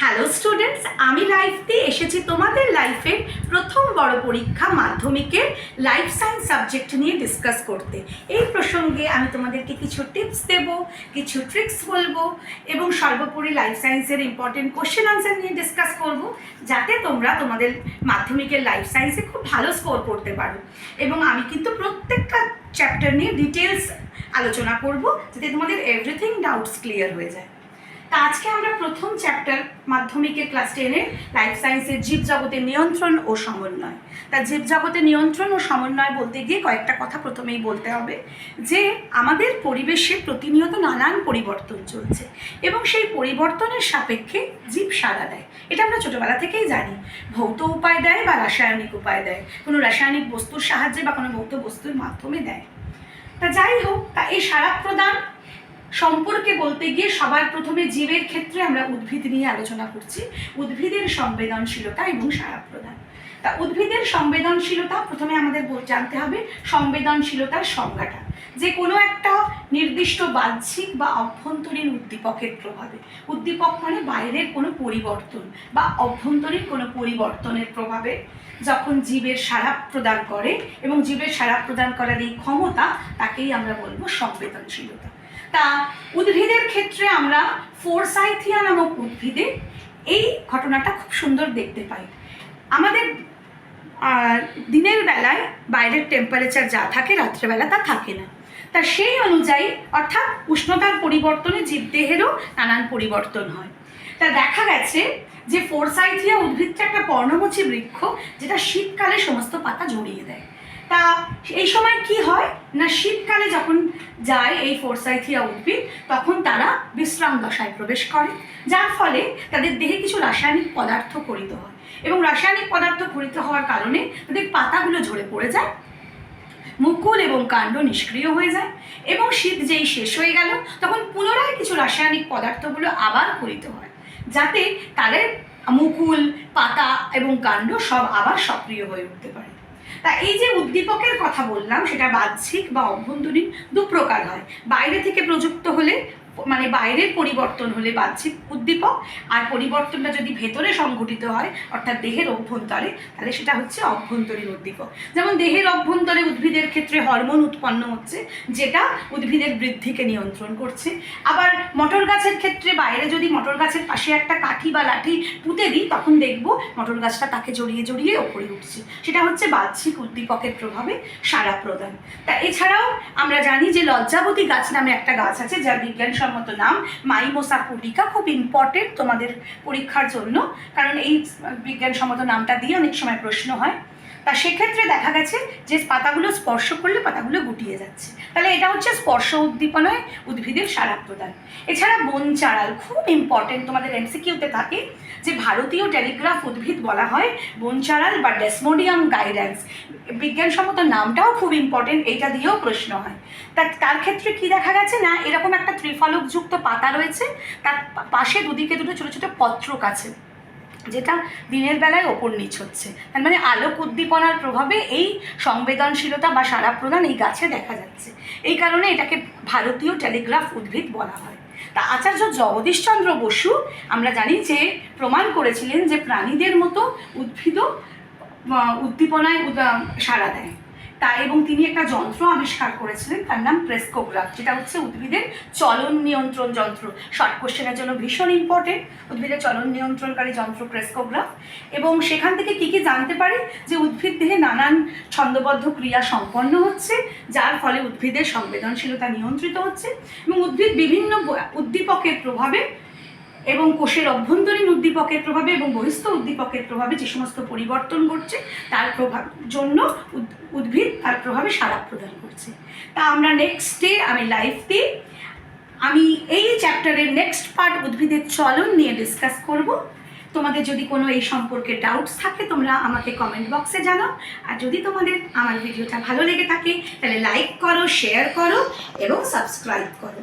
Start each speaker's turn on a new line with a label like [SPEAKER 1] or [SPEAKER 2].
[SPEAKER 1] Hello students আমি life দিয়ে এসেছি তোমাদের লাইফের প্রথম বড় পরীক্ষা মাধ্যমিকের লাইফ সায়েন্স সাবজেক্ট নিয়ে ডিসকাস করতে। এই প্রসঙ্গে আমি তোমাদেরকে কিছু টিপস দেব, কিছু ট্রিক্স বলব এবং সর্বোপরি লাইফ সায়েন্সের ইম্পর্টেন্ট কোশ্চেন আনসার নিয়ে ডিসকাস করব, যাতে তোমরা তোমাদের মাধ্যমিকের লাইফ সায়েন্সে খুব ভালো স্কোর করতে পারো। এবং আমি কিন্তু প্রত্যেকটা চ্যাপ্টার নিয়ে ডিটেলস আলোচনা করব, যাতে তোমাদের এভরিথিং ডাউটস ক্লিয়ার হয়ে যায়। তা আজকে আমরা প্রথম চ্যাপ্টার মাধ্যমিকের ক্লাস টেনের লাইফ সায়েন্সের জীবজগতের নিয়ন্ত্রণ ও সমন্বয়। তা জীবজগতের নিয়ন্ত্রণ ও সমন্বয় বলতে গিয়ে কয়েকটা কথা প্রথমেই বলতে হবে যে আমাদের পরিবেশে প্রতিনিয়ত নানান পরিবর্তন চলছে এবং সেই পরিবর্তনের সাপেক্ষে জীব সাড়া দেয়। এটা আমরা ছোটোবেলা থেকেই জানি। ভৌত উপায় দেয় বা রাসায়নিক উপায় দেয়। কোনো রাসায়নিক বস্তুর সাহায্যে বা কোনো ভৌত বস্তুর মাধ্যমে দেয়। তা যাই হোক, তা এই সারা প্রদান সম্পর্কে বলতে গিয়ে সবার প্রথমে জীবের ক্ষেত্রে আমরা উদ্ভিদ নিয়ে আলোচনা করছি। উদ্ভিদের সংবেদনশীলতা এবং সাড়া প্রদান তা উদ্ভিদের সংবেদনশীলতা প্রথমে আমাদের জানতে হবে সংবেদনশীলতার সংজ্ঞাটা। যে কোনো একটা নির্দিষ্ট বাহ্যিক বা অভ্যন্তরীণ উদ্দীপকের প্রভাবে। উদ্দীপক মানে বাইরের কোনো পরিবর্তন বা অভ্যন্তরীণ কোনো পরিবর্তনের প্রভাবে। যখন জীবের সাড়া প্রদান করে এবং জীবের সাড়া প্রদান করার এই ক্ষমতা, তাকেই আমরা বলব সংবেদনশীলতা। তা উদ্ভিদের ক্ষেত্রে আমরা ফোরসাইথিয়া নামক উদ্ভিদে এই ঘটনাটা খুব সুন্দর দেখতে পাই। আমাদের দিনের বেলায় বাইরের টেম্পারেচার যা থাকে রাত্রেবেলা তা থাকে না। তা সেই অনুযায়ী অর্থাৎ উষ্ণতার পরিবর্তনে জীবদেহেরও নানান পরিবর্তন হয়। তা দেখা গেছে যে ফোরসাইথিয়া উদ্ভিদটা একটা পর্ণমোচী বৃক্ষ, যেটা শীতকালে সমস্ত পাতা জড়িয়ে দেয়। তা এই সময় কি হয়? না, শীতকালে যখন যায় এই ফোরসাইথিয়া উদ্ভিদ, তখন তারা বিশ্রাম দশায় প্রবেশ করে, যার ফলে তাদের দেহে কিছু রাসায়নিক পদার্থ করিত হয়। এবং রাসায়নিক পদার্থ করিত হওয়ার কারণে তাদের পাতাগুলো ঝরে পড়ে যায়, মুকুল এবং কাণ্ড নিষ্ক্রিয় হয়ে যায়, এবং শীত যেই শেষ হয়ে গেল, তখন পুনরায় কিছু রাসায়নিক পদার্থগুলো আবার করিত হয়, যাতে তাদের মুকুল, পাতা এবং কাণ্ড সব আবার সক্রিয় হয়ে উঠতে পারে। তা এই যে উদ্দীপকের কথা বললাম, সেটা বাহ্যিক বা অভ্যন্তরীণ দু প্রকার হয়। বাইরে থেকে প্রযুক্ত হলে মানে বাইরের পরিবর্তন হলে বাহ্যিক উদ্দীপক আর পরিবর্তনটা যদি ভেতরে সংঘটিত হয়, অর্থাৎ দেহের অভ্যন্তরে, তাহলে সেটা হচ্ছে অভ্যন্তরীণ উদ্দীপক। যেমন দেহের অভ্যন্তরে উদ্ভিদের ক্ষেত্রে হরমোন উৎপন্ন হচ্ছে, যেটা উদ্ভিদের বৃদ্ধিকে নিয়ন্ত্রণ করছে। আবার মটর গাছের ক্ষেত্রে বাইরে যদি মটর গাছের পাশে একটা কাঠি বা লাঠি পুঁতে দিই, তখন দেখব মটর গাছটা তাকে জড়িয়ে জড়িয়ে ওপরে উঠছে। সেটা হচ্ছে বাহ্যিক উদ্দীপকের প্রভাবে সারা প্রদান। তা এছাড়াও আমরা জানি যে লজ্জাবতী গাছ নামে একটা গাছ আছে, যার বিজ্ঞানসম্মত নাম, মাইমোসা পুলিকা খুব ইম্পর্টেন্ট তোমাদের পরীক্ষার জন্য। কারণ এই বিজ্ঞানসম্মত নামটা দিয়ে অনেক সময় প্রশ্ন হয়। তা সেক্ষেত্রে দেখা গেছে যে পাতাগুলো স্পর্শ করলে পাতাগুলো গুটিয়ে যাচ্ছে। তাহলে এটা হচ্ছে স্পর্শ উদ্দীপনায় উদ্ভিদের সারা প্রদান। এছাড়া বন চাড়াল খুব ইম্পর্টেন্ট তোমাদের এমসিকিউতে থাকে যে ভারতীয় টেলিগ্রাফ উদ্ভিদ বলা হয় বনচারাল বা ডেসমোডিয়াম গাইডেন্স বিজ্ঞানসম্মত নামটাও খুব ইম্পর্টেন্ট এইটা দিয়েও প্রশ্ন হয়। তা তার ক্ষেত্রে কি দেখা গেছে না, এরকম একটা ত্রিফলকযুক্ত পাতা রয়েছে, তার পাশে দুদিকে দুটো ছোটো ছোটো পত্রক আছে। যেটা দিনের বেলায় ওপর নিচ হচ্ছে। তার মানে আলোক উদ্দীপনার প্রভাবে এই সংবেদনশীলতা বা সারা প্রদান এই গাছে দেখা যাচ্ছে। এই কারণে এটাকে ভারতীয় টেলিগ্রাফ উদ্ভিদ বলা হয়। তা আচার্য জগদীশচন্দ্র বসু, আমরা জানি যে প্রমাণ করেছিলেন যে প্রাণীদের মতো উদ্ভিদও উদ্দীপনায় উদ- সাড়া দেয়। তা এবং তিনি একটা যন্ত্র আবিষ্কার করেছিলেন, তার নাম প্রেসকোগ্রাফ যেটা হচ্ছে উদ্ভিদের চলন নিয়ন্ত্রণ যন্ত্র। শর্ট কোশ্চেনের জন্য ভীষণ ইম্পর্টেন্ট উদ্ভিদের চলন নিয়ন্ত্রণকারী যন্ত্র প্রেসকোগ্রাফ এবং সেখান থেকে কি কি জানতে পারি? যে উদ্ভিদ দেহে নানান ছন্দবদ্ধ ক্রিয়া সম্পন্ন হচ্ছে, যার ফলে উদ্ভিদের সংবেদনশীলতা নিয়ন্ত্রিত হচ্ছে এবং উদ্ভিদ বিভিন্ন উদ্দীপকের প্রভাবে এবং কোষের অভ্যন্তরীণ উদ্দীপকের প্রভাবে এবং বহিস্থ উদ্দীপকের প্রভাবে যে সমস্ত পরিবর্তন ঘটছে, তার প্রভাব জন্য উদ্ভিদ তার প্রভাবে সাড়া প্রদান করছে। তা আমরা নেক্সট ডে আমি লাইফ দিই আমি এই চ্যাপ্টারের নেক্সট পার্ট উদ্ভিদের চলন নিয়ে ডিসকাস করব। তোমাদের যদি কোনো এই সম্পর্কে ডাউটস থাকে, তোমরা আমাকে কমেন্ট বক্সে জানাও। আর যদি তোমাদের আমার ভিডিওটা ভালো লেগে থাকে, তাহলে লাইক করো শেয়ার করো এবং সাবস্ক্রাইব করো।